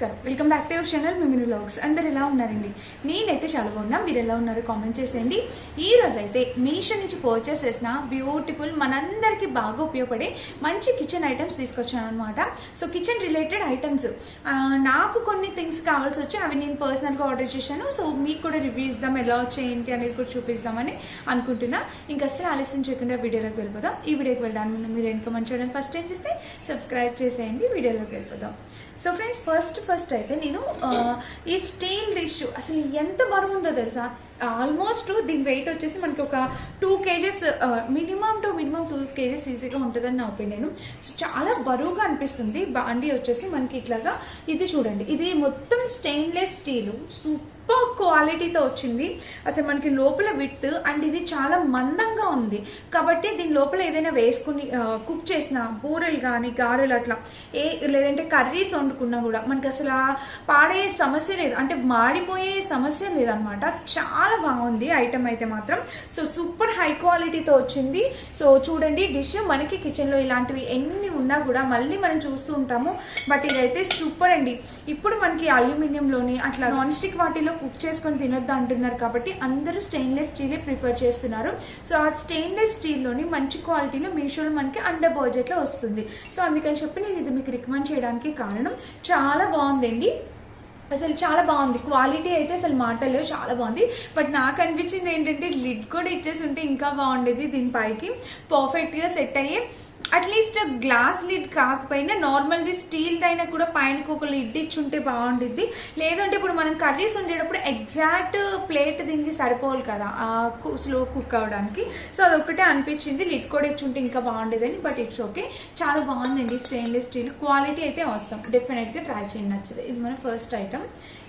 నమస్కారం. Welcome back to your channel Mimini vlogs అందరు ఎలా ఉన్నారండి? నేనైతే చాలా బాగున్నా మీరు ఎలా ఉన్నారో కామెంట్ చేసేయండి. ఈ రోజు అయితే మీషో నుంచి పర్చేస్ చేసిన బ్యూటిఫుల్ మనందరికీ బాగా ఉపయోగపడే మంచి కిచెన్ ఐటమ్స్ తీసుకొచ్చాను అనమాట సో కిచెన్ రిలేటెడ్ ఐటమ్స్ నాకు కొన్ని థింగ్స్ కావాల్సి వచ్చి అవి నేను పర్సనల్గా ఆర్డర్ చేశాను. సో మీకు కూడా రివ్యూ ఇద్దాం ఎలా వచ్చాయి అనేది కూడా చూపిస్తామని అనుకుంటున్నా. ఇంకా అసలు ఆలస్యం చేయకుండా వీడియోలోకి వెళ్ళిపోదాం. ఈ వీడియోకి వెళ్ళడానికి ముందు మీరు ఎంత మంచి ఫస్ట్ ఏం చేస్తే సబ్స్క్రైబ్ చేసేయండి వీడియోలోకి వెళ్ళిపోదాం. సో ఫ్రెండ్స్ ఫస్ట్ ఫస్ట్ అయితే నేను ఈ స్టీల్ డిష్ అసలు ఎంత బరువు ఉందో తెలుసా? ఆల్మోస్ట్ దీని వెయిట్ వచ్చేసి మనకి ఒక two kgs minimum to minimum two kgs ఈజీగా ఉంటుందని నా ఒపీనియన్. సో చాలా బరువుగా అనిపిస్తుంది. బాండీ వచ్చేసి మనకి ఇట్లాగా ఇది చూడండి. ఇది మొత్తం స్టెయిన్లెస్ స్టీల్ సూపర్ క్వాలిటీతో వచ్చింది. అసలు మనకి లోపల విత్ అండ్ ఇది చాలా మందంగా ఉంది. కాబట్టి దీని లోపల ఏదైనా వేసుకుని కుక్ చేసిన బూరెలు కానీ గారెలు అట్లా ఏ లేదంటే కర్రీస్ వండుకున్నా కూడా మనకి అసలు పాడే సమస్య లేదు. అంటే మాడిపోయే సమస్య లేదనమాట. చాలా బాగుంది ఐటమ్ అయితే మాత్రం. సో సూపర్ హై క్వాలిటీతో వచ్చింది. సో చూడండి డిష్ మనకి కిచెన్లో ఇలాంటివి ఎన్ని ఉన్నా కూడా మళ్ళీ మనం చూస్తూ ఉంటాము. బట్ ఇదైతే సూపర్ అండి. ఇప్పుడు మనకి అల్యూమినియంలోని అట్లా నాన్ స్టిక్ వాటిలో కుక్ చేసుకొని తినొద్దు అంటున్నారు కాబట్టి అందరూ స్టెయిన్లెస్ స్టీలే ప్రిఫర్ చేస్తున్నారు. సో ఆ స్టెయిన్లెస్ స్టీల్లోని మంచి క్వాలిటీలో మీషోలో మనకి అండర్ బడ్జెట్లో వస్తుంది. సో అందుకని చెప్పి నేను ఇది మీకు రికమెండ్ చేయడానికి కారణం చాలా బాగుందండి. అసలు చాలా బాగుంది. క్వాలిటీ అయితే అసలు మాటలేవు చాలా బాగుంది. బట్ నాకు అనిపించింది ఏంటంటే లిడ్ కూడా ఇచ్చేసి ఉంటే ఇంకా బాగుండేది దీనిపైకి పర్ఫెక్ట్గా సెట్ అయ్యి. అట్లీస్ట్ గ్లాస్ లిడ్ కాకపోయినా నార్మల్ది స్టీల్ దైనా కూడా పైన ఒక లిడ్ ఇచ్చి ఉంటే బాగుండిద్ది. లేదంటే ఇప్పుడు మనం కర్రీస్ ఉండేటప్పుడు ఎగ్జాక్ట్ ప్లేట్ దీనికి సరిపోవాలి కదా స్లో కుక్ అవ్వడానికి సో అదొకటే అనిపించింది. లిడ్ కూడా ఇచ్చి ఉంటే ఇంకా బాగుండేదని బట్ ఇట్స్ ఓకే. చాలా బాగుందండి స్టెయిన్లెస్ స్టీల్. క్వాలిటీ అయితే వస్తాం డెఫినెట్గా ట్రై చేయండి నచ్చదు. ఇది మన ఫస్ట్ ఐటమ్.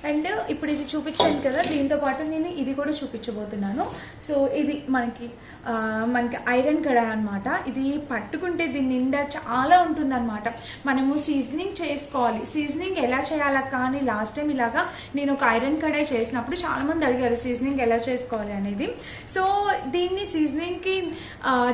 అండ్ ఇప్పుడు ఇది చూపించాను కదా దీంతో పాటు నేను ఇది కూడా చూపించబోతున్నాను. సో ఇది మనకి మనకి ఐరన్ కడాయి అనమాట ఇది పట్టుకుంటే దీని నిండా చాలా ఉంటుందన్నమాట. మనము సీజనింగ్ చేసుకోవాలి. సీజనింగ్ ఎలా చేయాలా కానీ లాస్ట్ టైం ఇలాగా నేను ఒక ఐరన్ కడాయి చేసినప్పుడు చాలా మంది అడిగారు సీజనింగ్ ఎలా చేసుకోవాలి? అనేది. సో దీన్ని సీజనింగ్కి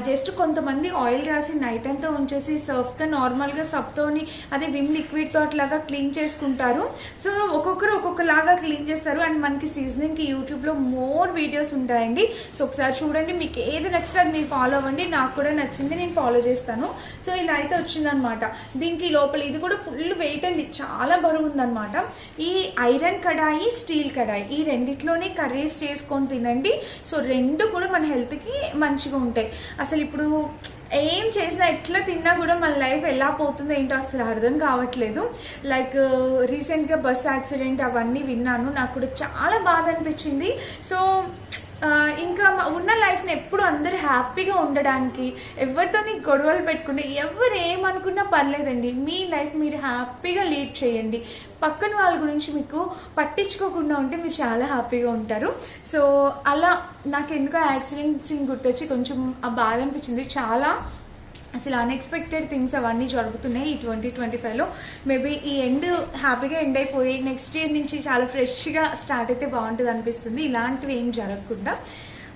జస్ట్ కొంతమంది ఆయిల్ రాసి నైట్ అంతా ఉంచేసి సర్ఫ్తో నార్మల్గా సబ్తోని అదే విమ్ లిక్విడ్తో అట్లాగా క్లీన్ చేసుకుంటారు. సో ఒక్కొక్కరు ఒక్కొక్క ఒకలాగా క్లీన్ చేస్తారు అండ్ మనకి సీజనింగ్కి యూట్యూబ్లో మోర్ వీడియోస్ ఉంటాయండి. సో ఒకసారి చూడండి మీకు ఏది నచ్చితే అది మీరు ఫాలో అవ్వండి. నాకు కూడా నచ్చింది నేను ఫాలో చేస్తాను. సో ఇలా అయితే వచ్చిందనమాట దీనికి లోపల ఇది కూడా ఫుల్ వెయిట్ అండి. చాలా బరువు ఉందనమాట ఈ ఐరన్ కడాయి స్టీల్ కడాయి ఈ రెండిట్లోనే కర్రీస్ చేసుకొని తినండి. సో రెండు కూడా మన హెల్త్కి మంచిగా ఉంటాయి. అసలు ఇప్పుడు ఏం చేసినా ఎట్లా తిన్నా కూడా మన లైఫ్ ఎలా పోతుందో ఏంటో అసలు అర్థం కావట్లేదు. లైక్ రీసెంట్గా బస్ యాక్సిడెంట్ అవన్నీ విన్నాను. నాకు కూడా చాలా బాధ అనిపించింది. సో ఇంకా ఉన్న లైఫ్ని ఎప్పుడు అందరూ హ్యాపీగా ఉండడానికి ఎవరితోని గొడవలు పెట్టుకుంటే ఎవరు ఏమనుకున్నా పర్లేదండి. మీ లైఫ్ మీరు హ్యాపీగా లీడ్ చేయండి. పక్కన వాళ్ళ గురించి మీకు పట్టించుకోకుండా ఉంటే మీరు చాలా హ్యాపీగా ఉంటారు. సో అలా నాకు ఎందుకో యాక్సిడెంట్స్ గుర్తొచ్చి కొంచెం ఆ బాధ అనిపించింది. చాలా అసలు అన్ఎక్స్పెక్టెడ్ థింగ్స్ అవన్నీ జరుగుతున్నాయి ఈ ట్వంటీ ట్వంటీ ఫైవ్లో మేబీ ఈ ఎండ్ హ్యాపీగా ఎండ్ అయిపోయి నెక్స్ట్ ఇయర్ నుంచి చాలా ఫ్రెష్గా స్టార్ట్ అయితే బాగుంటుంది అనిపిస్తుంది. ఇలాంటివి ఏం జరగకుండా.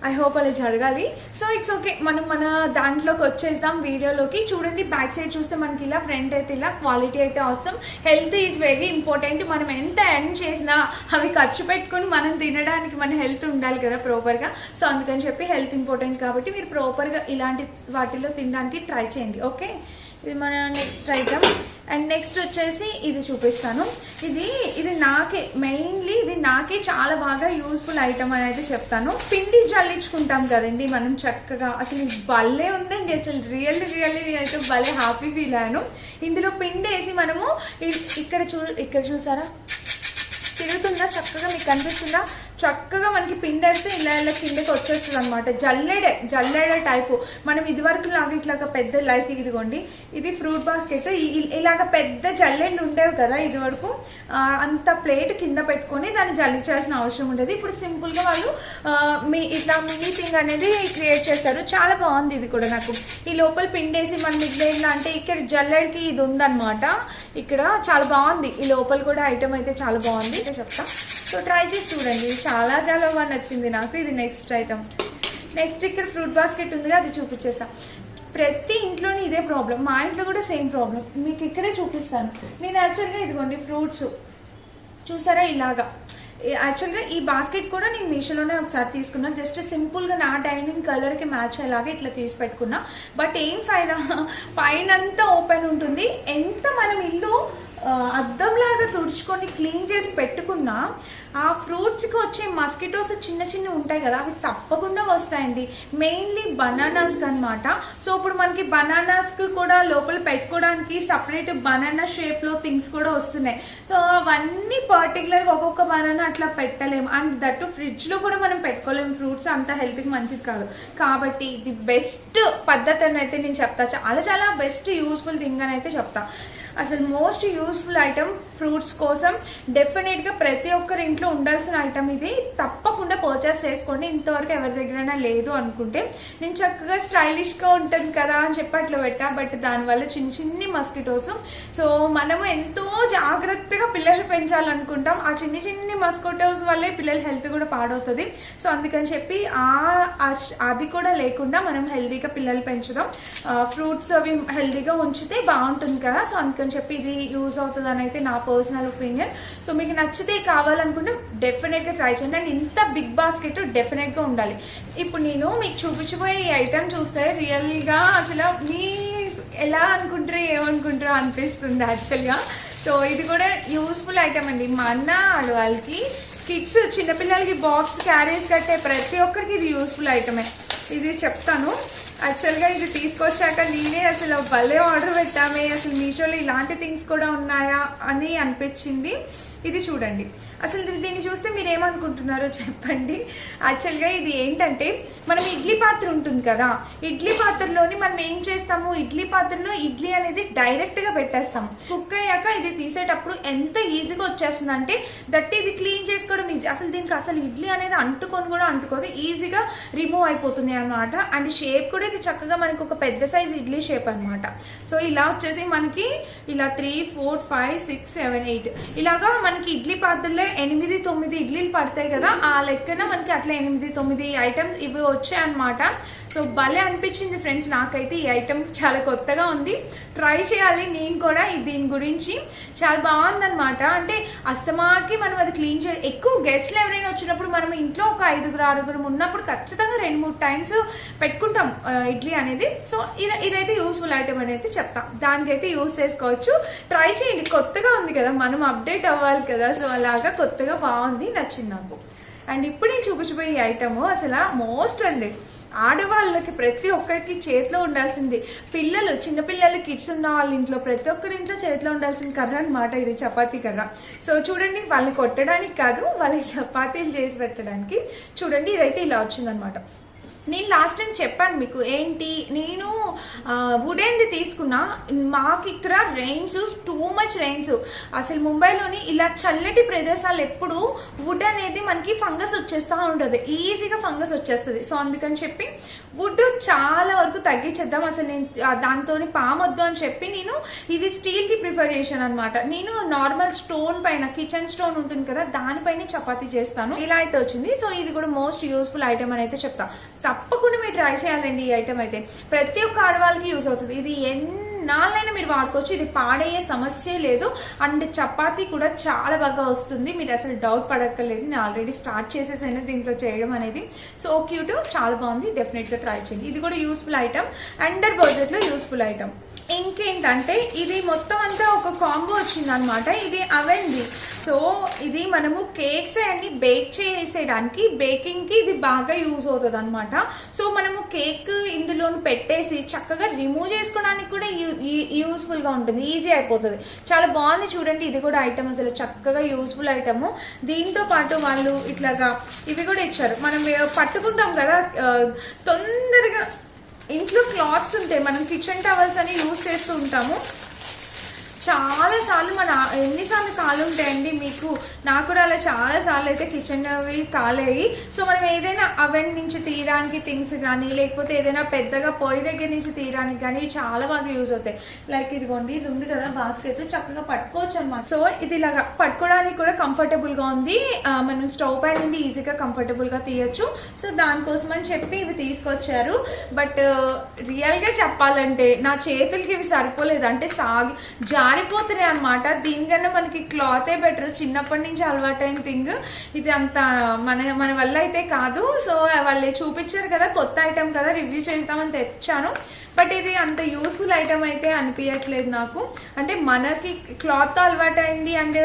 ఐ హోప్ అలా జరగాలి. సో ఇట్స్ ఓకే మనం మన దాంట్లోకి వచ్చేద్దాం వీడియోలోకి. చూడండి బ్యాక్ సైడ్ చూస్తే మనకి ఇలా ఫ్రంట్ అయితే ఇలా క్వాలిటీ అయితే అవసరం హెల్త్ ఈజ్ వెరీ ఇంపార్టెంట్ మనం ఎంత ఎర్న్ చేసినా అవి ఖర్చు పెట్టుకుని మనం తినడానికి మన హెల్త్ ఉండాలి కదా ప్రాపర్గా సో అందుకని చెప్పి హెల్త్ ఇంపార్టెంట్ కాబట్టి మీరు ప్రాపర్గా ఇలాంటి వాటిలో తినడానికి ట్రై చేయండి. ఓకే ఇది మన నెక్స్ట్ ఐటమ్ అండ్ నెక్స్ట్ వచ్చేసి ఇది చూపిస్తాను. ఇది ఇది నాకే మెయిన్లీ ఇది నాకే చాలా బాగా యూస్ఫుల్ ఐటమ్ అని అయితే చెప్తాను. పిండి జల్లించుకుంటాం కదండి మనం చక్కగా. అసలు భలే ఉందండి అసలు రియల్లీ రియల్లీ నేనైతే భలే హ్యాపీ ఫీల్ అయ్యాను. ఇందులో పిండి వేసి మనము ఇక్కడ చూ ఇక్కడ చూసారా? తిరుగుతుందా? చక్కగా మీకు కనిపిస్తుందా? చక్కగా మనకి పిండేస్తే ఇలా ఇలా కిందకి వచ్చేస్తుంది అనమాట జల్లెడే జల్లెడే టైపు. మనం ఇదివరకు లాగా ఇట్లాగా పెద్ద లైఫ్ ఇదిగోండి. ఇది ఫ్రూట్ బాస్కెట్. ఇలాగ పెద్ద జల్లెళ్ళు ఉండేవి కదా ఇది వరకు అంత ప్లేట్ కింద పెట్టుకొని దాన్ని జల్లించాల్సిన అవసరం ఉండేది. ఇప్పుడు సింపుల్గా వాళ్ళు మీ ఇట్లా మినీ థింగ్ అనేది క్రియేట్ చేస్తారు. చాలా బాగుంది ఇది కూడా నాకు. ఈ లోపల పిండేసి మనం ఇట్లా అంటే ఇక్కడ జల్లెడికి ఇది ఉందన్నమాట. ఇక్కడ చాలా బాగుంది. ఈ లోపల కూడా ఐటమ్ అయితే చాలా బాగుంది. ఇదే చెప్తా. సో ట్రై చేసి చూడండి. చాలా చాలా బాగా నచ్చింది నాకు. ఇది నెక్స్ట్ ఐటమ్ నెక్స్ట్ ఇక్కడ ఫ్రూట్ బాస్కెట్ ఉందిగా అది చూపించేస్తాను ప్రతి ఇంట్లోని ఇదే ప్రాబ్లం మా ఇంట్లో కూడా సేమ్ ప్రాబ్లం మీకు ఇక్కడే చూపిస్తాను. నేను యాక్చువల్గా ఇదిగోండి ఫ్రూట్స్ చూసారా ఇలాగా? యాక్చువల్గా ఈ బాస్కెట్ కూడా నేను మీషోలోనే ఒకసారి తీసుకున్నా. జస్ట్ సింపుల్గా నా డైనింగ్ కలర్కి మ్యాచ్ అయ్యేలాగా ఇట్లా తీసి పెట్టుకున్నా. బట్ ఏం ఫైదా? పైనంతా ఓపెన్ ఉంటుంది. ఎంత మనం ఇల్లు అద్దంలాగా తుడుచుకొని క్లీన్ చేసి పెట్టుకున్నా ఆ ఫ్రూట్స్కి వచ్చే మస్కిటోస్ చిన్న చిన్న ఉంటాయి కదా అవి తప్పకుండా వస్తాయండి. మెయిన్లీ బనానాస్కి అనమాట సో ఇప్పుడు మనకి బనానాస్కి కూడా లోపల పెట్టుకోవడానికి సపరేట్ బనానా షేప్లో థింగ్స్ కూడా వస్తున్నాయి. సో అవన్నీ పర్టికులర్గా ఒక్కొక్క బనానా అట్లా పెట్టలేము. అండ్ దట్టు ఫ్రిడ్జ్లో కూడా మనం పెట్టుకోలేము. ఫ్రూట్స్ అంత హెల్త్కి మంచిది కాదు. కాబట్టి ఇది బెస్ట్ పద్ధతి అని అయితే నేను చెప్తా. చాలా చాలా బెస్ట్ యూస్ఫుల్ థింగ్ అని అయితే చెప్తా. అసలు మోస్ట్ యూస్ఫుల్ ఐటమ్ ఫ్రూట్స్ కోసం డెఫినెట్గా ప్రతి ఒక్కరి ఇంట్లో ఉండాల్సిన ఐటమ్ ఇది. తప్పకుండా పర్చేస్ చేసుకోండి. ఇంతవరకు ఎవరి దగ్గరైనా లేదు అనుకుంటే. నేను చక్కగా స్టైలిష్గా ఉంటుంది కదా అని చెప్పి అట్లా పెట్టా. బట్ దానివల్ల చిన్న చిన్ని మస్కిటోస్ సో మనము ఎంతో జాగ్రత్తగా పిల్లలు పెంచాలనుకుంటాం. ఆ చిన్ని చిన్ని మస్కిటోస్ వల్లే పిల్లల హెల్త్ కూడా పాడవుతుంది. సో అందుకని చెప్పి ఆ అది కూడా లేకుండా మనం హెల్తీగా పిల్లలు పెంచుదాం. ఫ్రూట్స్ అవి హెల్తీగా ఉంచితే బాగుంటుంది కదా. సో అందుకని చెప్పి ఇది యూజ్ అవుతుంది అని అయితే నా పర్సనల్ ఒపీనియన్ సో మీకు నచ్చితే కావాలనుకుంటే డెఫినెట్గా ట్రై చేయండి. అండ్ ఇంత బిగ్ బాస్కెట్ డెఫినెట్గా ఉండాలి. ఇప్పుడు నేను మీకు చూపించబోయే ఈ ఐటమ్ చూస్తే రియల్గా అసలు మీ ఎలా అనుకుంటారో ఏమనుకుంటారో అనిపిస్తుంది యాక్చువల్గా సో ఇది కూడా యూస్ఫుల్ ఐటమ్ అండి. మా అన్న ఆడవాళ్ళకి కిడ్స్ చిన్నపిల్లలకి బాక్స్ క్యారీస్ కట్టే ప్రతి ఒక్కరికి ఇది యూస్ఫుల్ ఐటమే ఇది చెప్తాను. యాక్చువల్గా ఇది తీసుకొచ్చాక నేనే అసలు భలే ఆర్డర్ పెట్టామే. అసలు మీషోలో ఇలాంటి థింగ్స్ కూడా ఉన్నాయా అని అనిపించింది. ఇది చూడండి. అసలు దీన్ని చూస్తే మీరు ఏమనుకుంటున్నారో చెప్పండి యాక్చువల్గా ఇది ఏంటంటే మనం ఇడ్లీ పాత్ర ఉంటుంది కదా ఇడ్లీ పాత్రలోని మనం ఏం చేస్తాము? ఇడ్లీ పాత్రలో ఇడ్లీ అనేది డైరెక్ట్గా పెట్టేస్తాము కుక్ అయ్యాక ఇది తీసేటప్పుడు ఎంత ఈజీగా వచ్చేస్తుంది అంటే దట్ ఇది క్లీన్ చేసుకోవడం ఈజీ అసలు దీనికి అసలు ఇడ్లీ అనేది అంటుకొని కూడా అంటుకోదు. ఈజీగా రిమూవ్ అయిపోతుంది అనమాట అండ్ షేప్ కూడా ఇది చక్కగా మనకు ఒక పెద్ద సైజ్ ఇడ్లీ షేప్ అన్నమాట. సో ఇలా వచ్చేసి మనకి ఇలా three four five six seven eight ఇలాగా మనకి ఇడ్లీ పాత్రలో ఎనిమిది తొమ్మిది ఇడ్లీలు పడతాయి కదా ఆ లెక్కన మనకి అట్లా ఎనిమిది తొమ్మిది ఐటమ్స్ ఇవి వచ్చాయి అనమాట సో భలే అనిపించింది ఫ్రెండ్స్ నాకైతే ఈ ఐటమ్ చాలా కొత్తగా ఉంది. ట్రై చేయాలి నేను కూడా దీని గురించి. చాలా బాగుందనమాట అంటే అస్తమాకి మనం అది క్లీన్ చే ఎక్కువ గెస్ట్లు ఎవరైనా వచ్చినప్పుడు మనం ఇంట్లో ఒక ఐదుగురు ఆరుగురు ఉన్నప్పుడు ఖచ్చితంగా రెండు మూడు టైమ్స్ పెట్టుకుంటాం ఇడ్లీ అనేది. సో ఇది ఇదైతే యూస్ఫుల్ ఐటమ్ అనేది చెప్తాం. దానికైతే యూస్ చేసుకోవచ్చు. ట్రై చేయండి. కొత్తగా ఉంది కదా మనం అప్డేట్ అవ్వాలి. కదా. సో అలాగా కొత్తగా బాగుంది నచ్చింది నాకు. అండ్ ఇప్పుడు నేను చూపించబోయే ఐటమ్ అసలు మోస్ట్ అండి ఆడవాళ్ళకి ప్రతి ఒక్కరికి చేతిలో ఉండాల్సింది. పిల్లలు చిన్నపిల్లలు కిడ్స్ ఉన్న వాళ్ళ ఇంట్లో ప్రతి ఒక్కరి ఇంట్లో చేతిలో ఉండాల్సిన కర్ర అనమాట ఇది చపాతీ కర్ర. సో చూడండి వాళ్ళని కొట్టడానికి కాదు వాళ్ళకి చపాతీలు చేసి పెట్టడానికి. చూడండి ఇదైతే ఇలా వచ్చిందనమాట నేను లాస్ట్ టైం చెప్పాను మీకు ఏంటి? నేను వుడేంది తీసుకున్నా. మాకు ఇక్కడ రెయిన్స్ టూ మచ్ రెయిన్స్ అసలు ముంబైలోని ఇలా చల్లటి ప్రదేశాలు ఎప్పుడు వుడ్ అనేది మనకి ఫంగస్ వచ్చేస్తూ ఉంటుంది. ఈజీగా ఫంగస్ వచ్చేస్తుంది. సో అందుకని చెప్పి వుడ్ చాలా వరకు తగ్గించేద్దాం. అసలు నేను దాంతో పామొద్దు అని చెప్పి నేను ఇది స్టీల్కి ప్రిఫర్ చేశాను అనమాట నేను నార్మల్ స్టోన్ పైన కిచెన్ స్టోన్ ఉంటుంది కదా దానిపైన చపాతీ చేస్తాను. ఇలా అయితే వచ్చింది. సో ఇది కూడా మోస్ట్ యూస్ఫుల్ ఐటమ్ అని అయితే చెప్తా. తప్పకుండా మీరు ట్రై చేయాలండి ఈ ఐటమ్ అయితే. ప్రతి ఒక్క ఆడవాళ్ళకి యూస్ అవుతుంది. ఇది ఎన్నాళ్ళైనా మీరు వాడుకోవచ్చు. ఇది పాడయ్యే సమస్య లేదు. అండ్ చపాతీ కూడా చాలా బాగా వస్తుంది. మీరు అసలు డౌట్ పడక్కర్లేదు. నేను ఆల్రెడీ స్టార్ట్ చేసేసాను దీంట్లో చేయడం అనేది. సో క్యూట్ చాలా బాగుంది. డెఫినెట్గా ట్రై చేయండి. ఇది కూడా యూస్ఫుల్ ఐటమ్ అండర్ బడ్జెట్లో యూస్ఫుల్ ఐటమ్ ఇంకేంటంటే ఇది మొత్తం అంతా ఒక కాంబో వచ్చింది అనమాట ఇది అవెన్ది సో ఇది మనము కేక్స్ అన్ని బేక్ చేసేయడానికి బేకింగ్కి ఇది బాగా యూజ్ అవుతుంది అనమాట సో మనము కేక్ ఇందులో పెట్టేసి చక్కగా రిమూవ్ చేసుకోవడానికి కూడా యూస్ఫుల్గా ఉంటుంది. ఈజీ అయిపోతుంది. చాలా బాగుంది చూడండి. ఇది కూడా ఐటమ్ అసలు చక్కగా యూస్ఫుల్ ఐటమ్. దీంతో పాటు వాళ్ళు ఇట్లాగా ఇవి కూడా ఇచ్చారు. మనం పట్టుకుంటాం కదా తొందరగా ఇంట్లో క్లాత్స్ ఉంటాయి. మనం కిచెన్ టవల్స్ అని యూజ్ చేస్తూ ఉంటాము. చాలా సార్లు మన ఎన్నిసార్లు కాలు ఉంటాయండి మీకు. నాకు కూడా అలా చాలా సార్లు అయితే కిచెన్ అవి కాలేయి. సో మనం ఏదైనా అవెన్ నుంచి తీయడానికి థింగ్స్ కానీ లేకపోతే ఏదైనా పెద్దగా పొయ్యి దగ్గర నుంచి తీయడానికి కానీ ఇవి చాలా బాగా యూజ్ అవుతాయి. లైక్ ఇదిగోండి ఇది ఉంది కదా బాస్కెట్ చక్కగా పట్టుకోవచ్చు అనమాట సో ఇది ఇలాగా పట్టుకోవడానికి కూడా కంఫర్టబుల్గా ఉంది. మనం స్టవ్ పై నుండి ఈజీగా కంఫర్టబుల్గా తీయొచ్చు. సో దానికోసం అని చెప్పి ఇవి తీసుకొచ్చారు. బట్ రియల్ uh, గా చెప్పాలంటే నా చేతులకి ఇవి సరిపోలేదు. అంటే సాగి జా మారిపోతున్నాయి అనమాట దీనికన్నా మనకి క్లాతే బెటర్ చిన్నప్పటి నుంచి అలవాటైన థింగ్ ఇది అంత మన మన వల్ల అయితే కాదు. సో వాళ్ళు చూపించారు కదా కొత్త ఐటమ్ కదా రివ్యూ చేద్దామని తెచ్చాను. బట్ ఇది అంత యూస్ఫుల్ ఐటమ్ అయితే అనిపించట్లేదు నాకు. అంటే మనకి క్లాత్ అలవాటైంది అండ్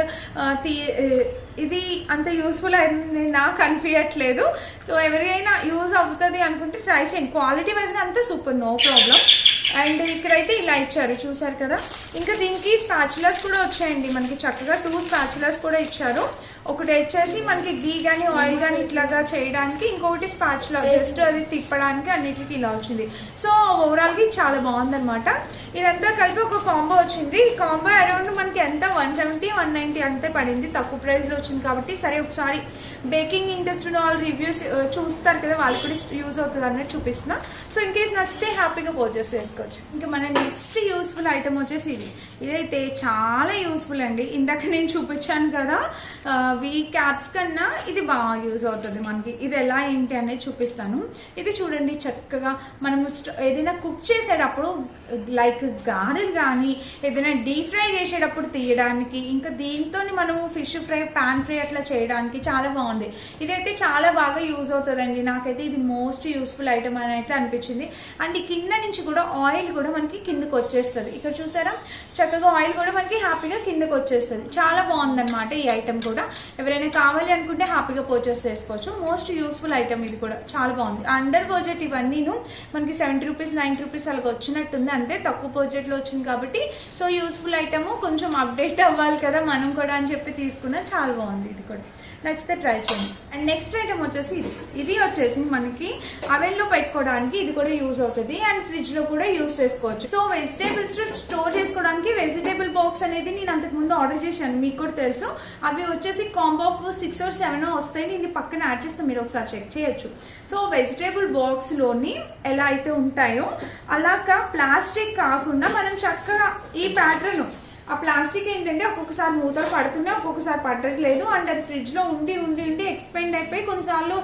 ఇది అంత యూస్ఫుల్ అయింది నాకు అనిపించట్లేదు సో ఎవరికైనా యూజ్ అవుతుంది అనుకుంటే ట్రై చేయండి. క్వాలిటీ వైజ్గా అంతా సూపర్ నో ప్రాబ్లం అండ్ ఇక్కడైతే ఇలా ఇచ్చారు చూసారు కదా. ఇంకా దీనికి స్పాచులర్స్ కూడా వచ్చాయండి. మనకి చక్కగా టూ స్పాచులర్స్ కూడా ఇచ్చారు. ఒకటి వచ్చేసి మనకి గీ కానీ ఆయిల్ కానీ ఇట్లాగా చేయడానికి ఇంకొకటి స్పాచులా జస్ట్ అది తిప్పడానికి అన్నిటికి ఇలా వచ్చింది. సో ఓవరాల్గా చాలా బాగుందనమాట ఇదంతా కలిపి ఒక కాంబో వచ్చింది. ఈ కాంబో అరౌండ్ మనకి ఎంత? వన్ సెవెంటీ వన్ నైన్టీ అంతే పడింది. తక్కువ ప్రైస్లో వచ్చింది కాబట్టి సరే ఒకసారి బేకింగ్ ఇంట్రెస్ట్ వాళ్ళు రివ్యూస్ చూస్తారు కదా వాళ్ళకి కూడా యూజ్ అవుతుంది అన్నట్టు చూపిస్తున్నా. సో ఇన్ కేస్ నచ్చితే హ్యాపీగా పర్చేస్ చేసుకోవచ్చు. ఇంకా మన నెక్స్ట్ యూస్ఫుల్ ఐటమ్ వచ్చేసి ఇది. ఇదైతే చాలా యూస్ఫుల్ అండి. ఇందాక నేను చూపించాను కదా వీ క్యాప్స్ కన్నా ఇది బాగా యూజ్ అవుతుంది మనకి. ఇది ఎలా ఏంటి అనేది చూపిస్తాను. ఇది చూడండి చక్కగా మనం ఏదైనా కుక్ చేసేటప్పుడు లైక్ గారెలు కానీ ఏదైనా డీప్ ఫ్రై చేసేటప్పుడు తీయడానికి ఇంకా దీంతో మనము ఫిష్ ఫ్రై పాన్ ఫ్రై అట్లా చేయడానికి చాలా బాగుంది. ఇదైతే చాలా బాగా యూజ్ అవుతుందండి. నాకైతే ఇది మోస్ట్ యూస్ఫుల్ ఐటమ్ అని అయితే అనిపించింది. అండ్ కింద నుంచి కూడా ఆయిల్ కూడా మనకి కిందకు వచ్చేస్తుంది. ఇక్కడ చూసారా? చక్కగా ఆయిల్ కూడా మనకి హ్యాపీగా కిందకు వచ్చేస్తుంది. చాలా బాగుందన్నమాట ఈ ఐటమ్ కూడా. ఎవరైనా కావాలి అనుకుంటే హ్యాపీగా పర్చేస్ చేసుకోవచ్చు. మోస్ట్ యూస్ఫుల్ ఐటమ్ ఇది కూడా. చాలా బాగుంది. అండర్ బడ్జెట్ ఇవన్నీను మనకి సెవెంటీ రూపీస్ నైన్టీ రూపీస్ అలాగ వచ్చినట్టుంది. అంతే తక్కువ బడ్జెట్లో వచ్చింది కాబట్టి సో యూస్ఫుల్ ఐటమ్ కొంచెం అప్డేట్ అవ్వాలి కదా మనం కూడా అని చెప్పి తీసుకున్నా చాలా బాగుంది ఇది కూడా. నచ్చితే ట్రై చేయండి అండ్ నెక్స్ట్ ఐటమ్ వచ్చేసి ఇది. ఇది వచ్చేసి మనకి అవెన్లో పెట్టుకోవడానికి ఇది కూడా యూజ్ అవుతుంది అండ్ ఫ్రిడ్జ్లో కూడా యూజ్ చేసుకోవచ్చు. సో వెజిటేబుల్స్ స్టోర్ చేసుకోవడానికి వెజిటేబుల్ బాక్స్ అనేది నేను అంతకు ముందు ఆర్డర్ చేశాను. మీకు కూడా తెలుసు. అవి వచ్చేసి combo of six or seven వస్తాయి. నేను పక్కన యాడ్ చేస్తాను మీరు ఒకసారి చెక్ చేయొచ్చు. సో వెజిటేబుల్ బాక్స్లోని ఎలా అయితే ఉంటాయో అలాగా ప్లాస్టిక్ కాకుండా మనం చక్కగా ఈ ప్యాటర్న్ ఆ ప్లాస్టిక్ ఏంటంటే ఒక్కొక్కసారి మూతలు పడుతున్నాయి ఒక్కొక్కసారి పడట్లేదు అండ్ అది ఫ్రిడ్జ్లో ఉండి ఉండి ఉండి ఎక్స్పెండ్ అయిపోయి కొన్నిసార్లు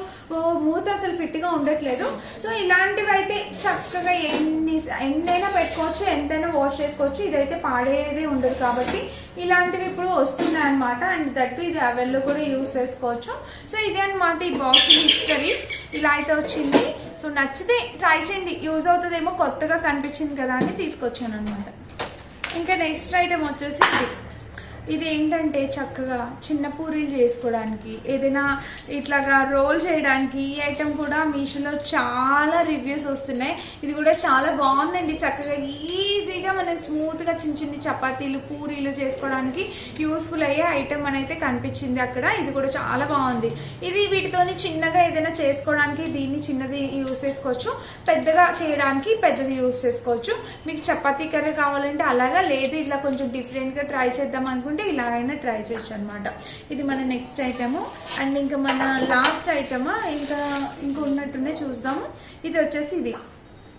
మూత అసలు ఫిట్గా ఉండట్లేదు. సో ఇలాంటివి అయితే చక్కగా ఎన్ని ఎన్నైనా పెట్టుకోవచ్చు ఎంతైనా వాష్ చేసుకోవచ్చు. ఇదైతే పాడేదే ఉండదు కాబట్టి ఇలాంటివి ఇప్పుడు వస్తున్నాయి అనమాట అండ్ దట్టు ఇది అవెల్లో కూడా యూస్ చేసుకోవచ్చు. సో ఇదే అనమాట ఈ బాక్స్ హిస్టరీ ఇలా అయితే వచ్చింది. సో నచ్చితే ట్రై చేయండి. యూజ్ అవుతుందేమో కొత్తగా కనిపించింది కదా అని తీసుకొచ్చాను అనమాట ఇంకా నెక్స్ట్ ఐటమ్ వచ్చేసి ఇది ఇది ఏంటంటే చక్కగా చిన్న పూరీలు చేసుకోవడానికి ఏదైనా ఇట్లాగా రోల్ చేయడానికి ఈ ఐటెం కూడా మీషోలో చాలా రివ్యూస్ వస్తున్నాయి. ఇది కూడా చాలా బాగుందండి. చక్కగా ఈజీగా మనం స్మూత్గా చిన్న చిన్న చపాతీలు పూరీలు చేసుకోవడానికి యూస్ఫుల్ అయ్యే ఐటెం అని కనిపించింది అక్కడ. ఇది కూడా చాలా బాగుంది. ఇది వీటితోని చిన్నగా ఏదైనా చేసుకోవడానికి దీన్ని చిన్నది యూస్ చేసుకోవచ్చు. పెద్దగా చేయడానికి పెద్దది యూస్ చేసుకోవచ్చు. మీకు చపాతీ కర్రీ కావాలంటే అలాగా లేదు ఇట్లా కొంచెం డిఫరెంట్గా ట్రై చేద్దాం అనుకుంటే ఇలా అయినా ట్రై చేయొచ్చు అనమాట ఇది మన నెక్స్ట్ ఐటమ్. అండ్ ఇంకా మన లాస్ట్ ఐటమ్? ఇంకా ఇంకా ఉన్నట్టునే చూద్దాము. ఇది వచ్చేసి ఇది.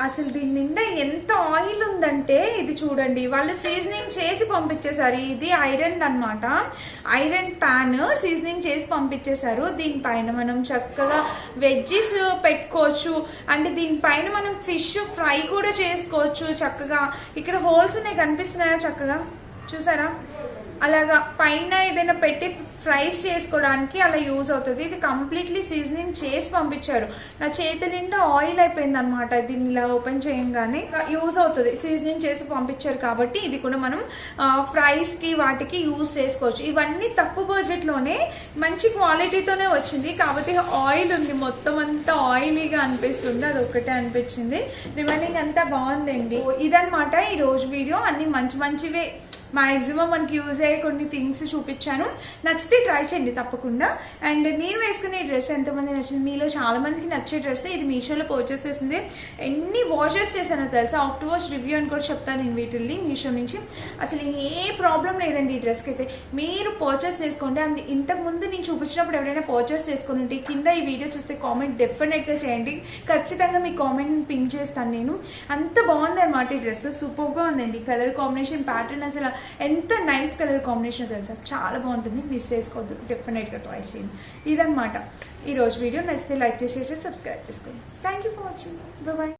అసలు దీని నిండా ఎంత ఆయిల్ ఉందంటే ఇది చూడండి. వాళ్ళు సీజనింగ్ చేసి పంపించేశారు. ఇది ఐరన్ అన్నమాట. ఐరన్ ప్యాన్ సీజనింగ్ చేసి పంపించేశారు. దీనిపైన మనం చక్కగా వెజ్జెస్ పెట్టుకోవచ్చు. అండ్ దీనిపైన మనం ఫిష్ ఫ్రై కూడా చేసుకోవచ్చు చక్కగా. ఇక్కడ హోల్స్ ఉన్నాయి కనిపిస్తున్నాయా చక్కగా? చూసారా? అలాగా పైన ఏదైనా పెట్టి ఫ్రైస్ చేసుకోవడానికి అలా యూజ్ అవుతుంది. ఇది కంప్లీట్లీ సీజనింగ్ చేసి పంపించారు. నా చేతి నిండా ఆయిల్ అయిపోయింది అనమాట దీన్ని ఇలా ఓపెన్ చేయంగానే యూజ్ అవుతుంది. సీజనింగ్ చేసి పంపించారు కాబట్టి ఇది కూడా మనం ఫ్రైస్కి వాటికి యూజ్ చేసుకోవచ్చు. ఇవన్నీ తక్కువ బడ్జెట్లోనే మంచి క్వాలిటీతోనే వచ్చింది. కాబట్టి ఆయిల్ ఉంది. మొత్తం అంతా ఆయిలీగా అనిపిస్తుంది. అది ఒక్కటే అనిపించింది. రిమైనింగ్ అంతా బాగుందండి. ఇదనమాట ఈ రోజు వీడియో. అన్ని మంచి మంచివే. మాక్సిమం మనకి యూజ్ అయ్యే కొన్ని థింగ్స్ చూపించాను. నచ్చితే ట్రై చేయండి తప్పకుండా. అండ్ నేను వేసుకునే డ్రెస్ ఎంతమంది నచ్చింది? మీలో చాలా మందికి నచ్చే డ్రెస్ ఇది మీషోలో పర్చేస్ చేసింది. ఎన్ని వాషెస్ చేశానో తెలుసా? ఆఫ్టర్ వాష్ రివ్యూ అని కూడా చెప్తాను నేను వీటిల్ని మీషో నుంచి. అసలు ఏ ప్రాబ్లం లేదండి ఈ డ్రెస్కి అయితే మీరు పర్చేస్ చేసుకోండి. అండ్ ఇంతకు ముందు నేను చూపించినప్పుడు ఎవరైనా పర్చేస్ చేసుకుని ఉంటే కింద ఈ వీడియో చూస్తే కామెంట్ డెఫినెట్గా చేయండి. ఖచ్చితంగా మీ కామెంట్ పింక్ చేస్తాను నేను. అంత బాగుంది అనమాట ఈ డ్రెస్ సూపర్గా ఉందండి. కలర్ కాంబినేషన్ ప్యాటర్న్ అసలు ఎంత నైస్ కలర్ కాంబినేషన్ తెలుసా? చాలా బాగుంటుంది. మిస్ చేసుకోవద్దు. డెఫినెట్గా ట్రై చేయండి. ఇదనమాట ఈ రోజు వీడియో నచ్చితే లైక్ చేసి సబ్స్క్రైబ్ చేసుకోండి. Thank you for watching bye